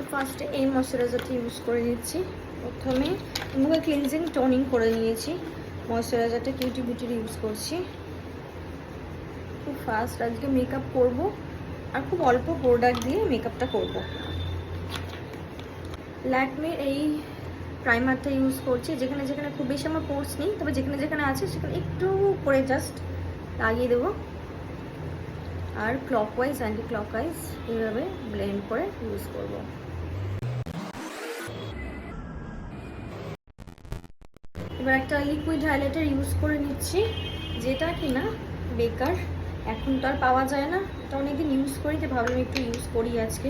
তো ফার্স্টে এই ময়শ্চারাইজারটা ইউজ করে নিচ্ছি। প্রথমে মুখে ক্লিনজিং টোনিং করে নিয়েছি। ময়শ্চারাইজারটা কিউটি বিউটির ইউজ করছি। খুব ফাস্ট আজকে মেকআপ করব। আর খুব অল্প প্রোডাক্ট দিয়ে মেকআপটা করব। ল্যাকমির এই প্রাইমারটা ইউজ করছি। যেখানে যেখানে খুব বেশি আমার পোর্স নেই, তবে যেখানে যেখানে আছে সেখানে একটু করে জাস্ট লাগিয়ে দেবো। আর ক্লকওয়াইজ অ্যান্টি ক্লকওয়াইজ এইভাবে ব্লেন্ড করে ইউজ করব। এবার একটা লিকুইড হাইলাইটার ইউজ করে নিচ্ছি, যেটা কিনা বেকার, এখন তো আর পাওয়া যায় না। এটা অনেকদিন ইউজ করি যে ভাবলাম একটু ইউজ করি আজকে।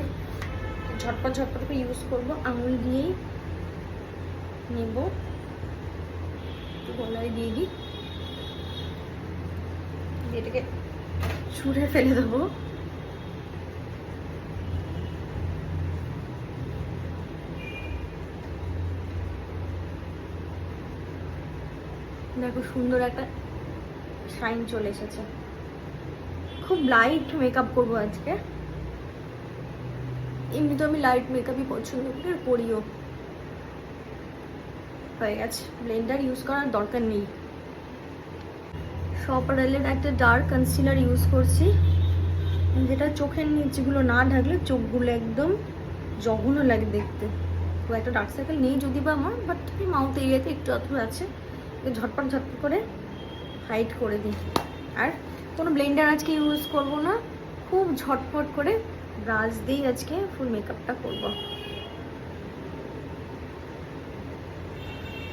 ঝটপট ঝটপট করে ইউজ করব। আঙুল দিয়েই নেব। গলায় দিয়ে দিই। এটাকে ছুঁড়ে ফেলে দেবো। দেখো, সুন্দর একটা শাইন চলে এসেছে। খুব লাইট মেকআপ করব আজকে। এমনি তো আমি লাইট মেকআপই পছন্দ করি করিও হয়ে গেছে। ব্লেন্ডার ইউজ করার দরকার নেই। সপারেলের একটা ডার্ক কনসিলার ইউজ করছি। যেটা চোখের নিচগুলো না ঢাকলে চোখগুলো একদম জঘন্য লাগে দেখতে। তো একটা ডার্ক সার্কেল নেই যদি বা আমার বাট মাউথ এরিয়াতে একটু আধটু আছে। ঝটপট ঝটপট করে হাইট করে দিই। আর কোনো ব্লেন্ডার আজকে ইউজ করব না, খুব ঝটপট করে ব্রাশ দিয়েই আজকে ফুল মেকআপটা করব।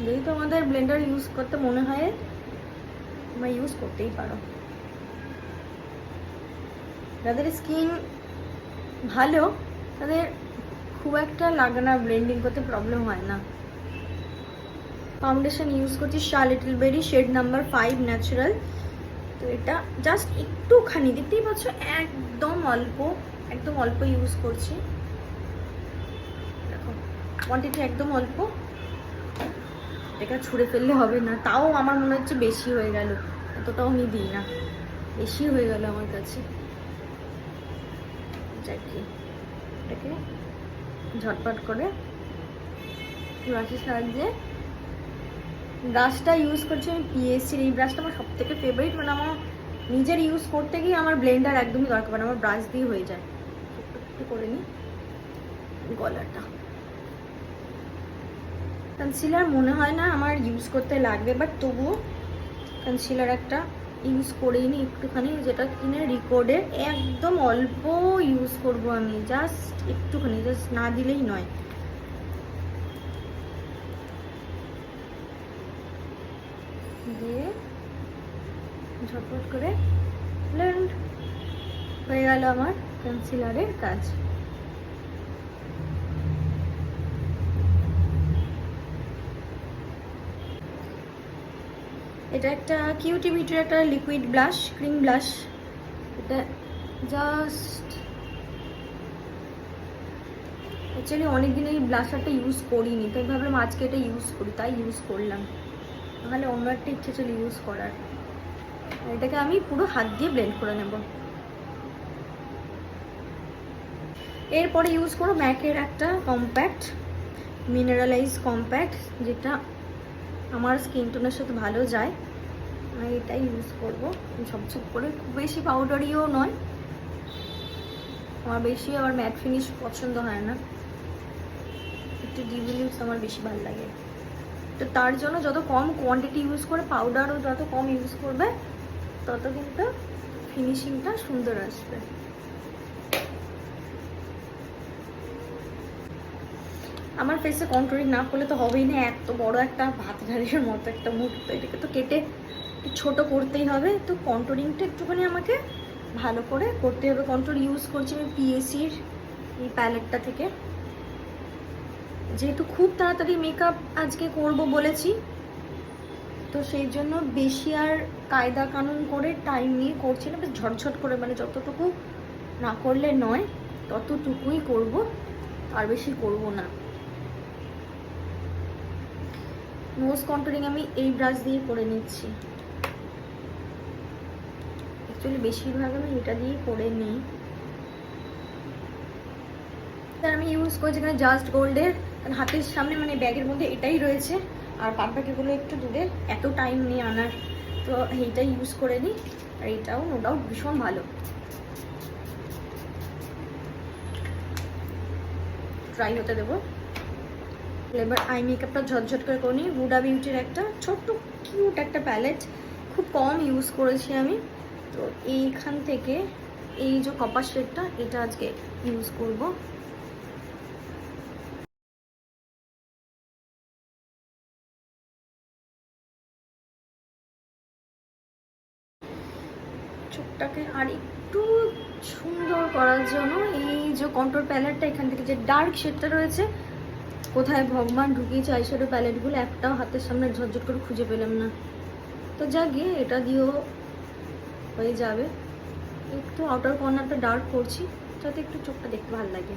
যদি তোমাদের ব্লেন্ডার ইউজ করতে মনে হয়, তোমরা ইউজ করতেই পারো। যাদের স্কিন ভালো, তাদের খুব একটা লাগে না ব্লেন্ডিং করতে প্রবলেম হয় না। ফাউন্ডেশন ইউজ করছি Shah little berry shade number five natural তো এটা জাস্ট একটুখানি, দেখতেই পাচ্ছ একদম অল্প একদম অল্প ইউজ করছি। দেখো কোয়ান্টিটি একদম অল্প। এটা ছুঁড়ে ফেললে হবে না, তাও আমার মনে হচ্ছে বেশি হয়ে গেল। এতটাও আমি দিই না, বেশি হয়ে গেল আমার কাছে। এটাকে ঝটপট করে সাহায্যে ব্রাশটা ইউজ করছি, আমি পিএসসির এই ব্রাশটা আমার সব থেকে ফেভারিট মানে আমার নিজের ইউজ করতে গিয়ে আমার ব্লেন্ডার একদমই দরকার মানে আমার ব্রাশ দিয়ে হয়ে যায়। একটু করে নিই গলাটা। কনসিলার মনে হয় না আমার ইউজ করতে লাগবে বাট তবুও কনসিলার একটা ইউজ করেই নি একটুখানি, যেটা কিনে রিকর্ডের একদম অল্প ইউজ করব আমি জাস্ট একটুখানি জাস্ট না দিলেই নয়। দিয়ে ঝটপট করে ব্লেন্ড হয়ে গেল আমার কনসিলারের কাজ। এটা একটা কিউটি বিউটির একটা লিকুইড ব্লাশ ক্রিম ব্লাশ এটা জাস্ট অ্যাকচুয়ালি অনেকদিন এই ব্লাশারটা ইউজ করিনি তাই ভাবলাম আজকে এটা ইউজ করি, তাই ইউজ করলাম। নাহলে অন্য একটা ইচ্ছে ছিল ইউজ করার। এটাকে আমি পুরো হাত দিয়ে ব্লেন্ড করে নেব। এরপরে ইউজ করো ম্যাকের একটা কম্প্যাক্ট মিনারেলাইজ কম্প্যাক্ট যেটা আমার স্কিন টোনের সাথে ভালো যায়। আমি এটাই ইউজ করব। ঝপঝপ করে। খুব বেশি পাউডারিও নয়। আমার বেশি আবার ম্যাট ফিনিশ পছন্দ হয় না। একটু ডিভিলিউস আমার বেশি ভালো লাগে। তো তার জন্য যত কম কোয়ান্টিটি ইউজ করে পাউডারও যত কম ইউজ করবে, তত কিন্তু ফিনিশিংটা সুন্দর আসবে। আমার ফেসে কন্ট্রোলিং না করলে তো হবেই না, এত বড় একটা ভাত ঢালের মতো একটা মুখ তো এটাকে তো কেটে ছোটো করতেই হবে, তো কন্ট্রোলিংটা একটুখানি আমাকে ভালো করে করতে হবে। কন্ট্রোল ইউজ করছি আমি পিএসির এই প্যালেটটা থেকে। যেহেতু খুব তাড়াতাড়ি মেকআপ আজকে করব বলেছি, তো সেই জন্য বেশি আর কায়দা কানুন করে টাইম নিয়ে করছি না, বেশ ঝটঝট করে মানে যতটুকু না করলে নয়, ততটুকুই করব, আর বেশি করব না। নোজ কন্ট্রোলিং আমি এই ব্রাশ দিয়ে করে নিচ্ছি। অ্যাকচুয়ালি বেশিরভাগ আমি এটা দিয়েই করে নিই। আমি ইউজ করছি এখানে জাস্ট গোল্ডের হাতের সামনে মানে ব্যাগের মধ্যে এটাই রয়েছে। আর পাটপাখিগুলো একটু দূরের এত টাইম নিয়ে আনার। তো এইটাই ইউজ করে নিই। আর এটাও নো ডাউট ভীষণ ভালো। ট্রাই হতে দেবো। এবার আই মেকআপটা ঝটঝট করে করে নিই। হুডা বিউটির একটা ছোট্ট কিউট একটা প্যালেট খুব কম ইউজ করেছি আমি। তো এইখান থেকে এই যে কপার শেডটা এটা আজকে ইউজ করব। আর একটু সুন্দর করার জন্য এই যে কন্ট্রোল প্যালেটটা, এখান থেকে যে ডার্ক শেডটা রয়েছে, কোথায় ভগবান ঢুকিয়েছে আইশ্যাডো প্যালেটগুলো, একটাও হাতের সামনে ঝরঝর করে খুঁজে পেলাম না। তো যা গিয়ে এটা দিয়েও হয়ে যাবে। একটু আউটার কর্নারটা ডার্ক করছি, যাতে একটু চোখটা দেখতে ভালো লাগে।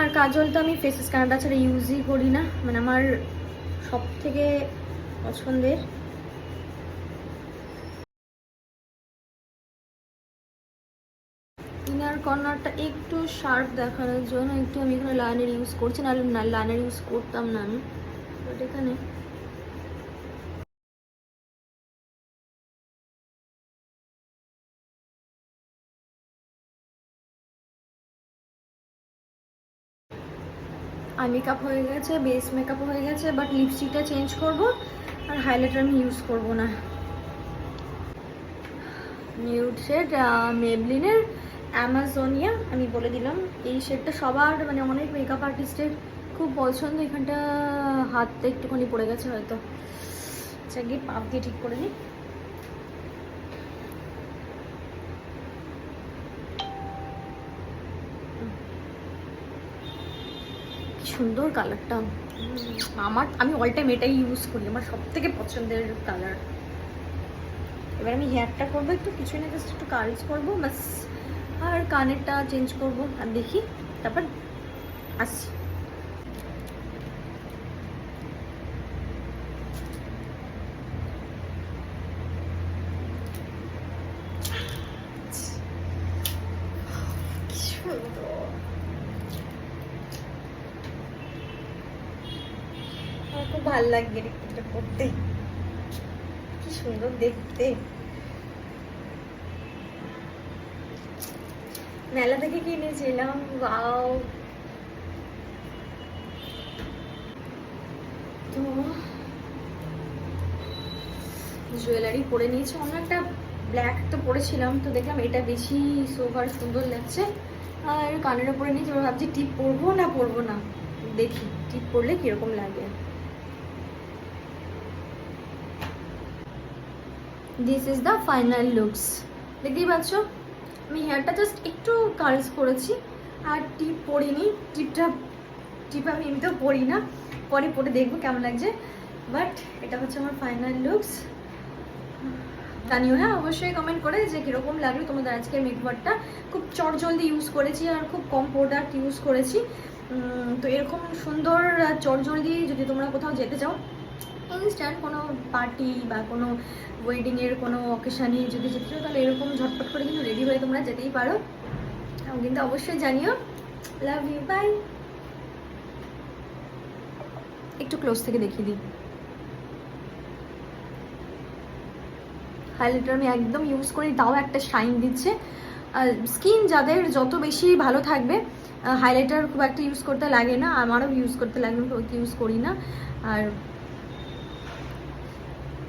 আর কাজল তো আমি ফেস স্ক্যানারটা ছাড়া ইউজই করি না। মানে আমার সব থেকে পছন্দের ইনার কর্নারটা একটু শার্প দেখানোর জন্য একটু আমি এখানে লাইনার ইউজ করছি না লাইনার ইউজ করতাম না আমি। বাট এখানে আই মেকআপ হয়ে গেছে বেস মেকআপ হয়ে গেছে বাট লিপস্টিকটা চেঞ্জ করব, আর হাইলাইটার আমি ইউজ করব না। নিউড শেড মেবলিনের অ্যামাজোনিয়া আমি বলে দিলাম। এই শেডটা সবার মানে অনেক মেকআপ আর্টিস্টের খুব পছন্দ। এখানটা হাতটা একটুখানি পড়ে গেছে হয়তো। আচ্ছা গিয়ে পাপ দিয়ে ঠিক করে নিই। সুন্দর কালারটা আমার, আমি অল টাইম এটাই ইউজ করি, আমার সব থেকে পছন্দের কালার এবার আমি হেয়ারটা করব একটু, কিছু না জাস্ট একটু কার্লস করব বাস আর কানেরটা চেঞ্জ করব, আর দেখি, তারপর আসছি কি সুন্দর আমার খুব ভালো লাগে এটা করতে। কি সুন্দর দেখতে। মেলা থেকে কিনেছিলাম ওয়াও। তো জুয়েলারি পরে নিয়েছি। অন্য একটা ব্ল্যাক তো পরেছিলাম, তো দেখলাম এটা বেশি সোভার সুন্দর লাগছে। আর কানের পরে নিয়েছি ভাবছি টিপ পরবো না পরবো না? দেখি, টিপ পরলে কীরকম লাগে? This is the final looks দেখতেই পাচ্ছ? আমি হেয়ারটা জাস্ট একটু কার্লস করেছি। আর টিপ পরিনি। টিপটা টিপ আমি এমনিতেও পরি না পরে পরে দেখব কেমন লাগছে। বাট এটা হচ্ছে আমার ফাইনাল লুকস জানিও হ্যাঁ অবশ্যই কমেন্ট করে যে কীরকম লাগল তোমাদের আজকের মেকওয়ারটা খুব চটজলদি ইউজ করেছি আর খুব কম প্রোডাক্ট ইউজ করেছি। তো এরকম সুন্দর চটজলদি যদি তোমরা কোথাও যেতে চাও ইনস্ট্যান্ট কোনো পার্টি বা কোনো ওয়েডিংয়ের কোনো অকেশানে যদি যেতে চাও, তাহলে এরকম ঝটপট করে কিন্তু রেডি হয়ে তোমরা যেতেই পারো। কিন্তু অবশ্যই জানিও। লাভ ইউ বাই একটু ক্লোজ থেকে দেখিয়ে দিই। হাইলাইটার আমি একদম ইউজ করি, তাও একটা শাইন দিচ্ছে। আর স্কিন যাদের যত বেশি ভালো থাকবে হাইলাইটার খুব একটা ইউজ করতে লাগে না, আমারও ইউজ করতে লাগে ইউজ করি না। আর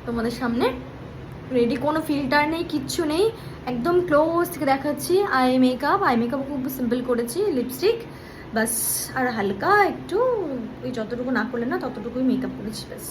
তোমাদের সামনে। রেডি কোনো ফিল্টার নেই, কিচ্ছু নেই। একদম ক্লোজ থেকে দেখাচ্ছি আই মেকআপ আই মেকআপ খুব সিম্পল করেছি লিপস্টিক বাস আর হালকা একটু ওই যতটুকু না করলে না, ততটুকুই মেকআপ করেছি, ব্যাস।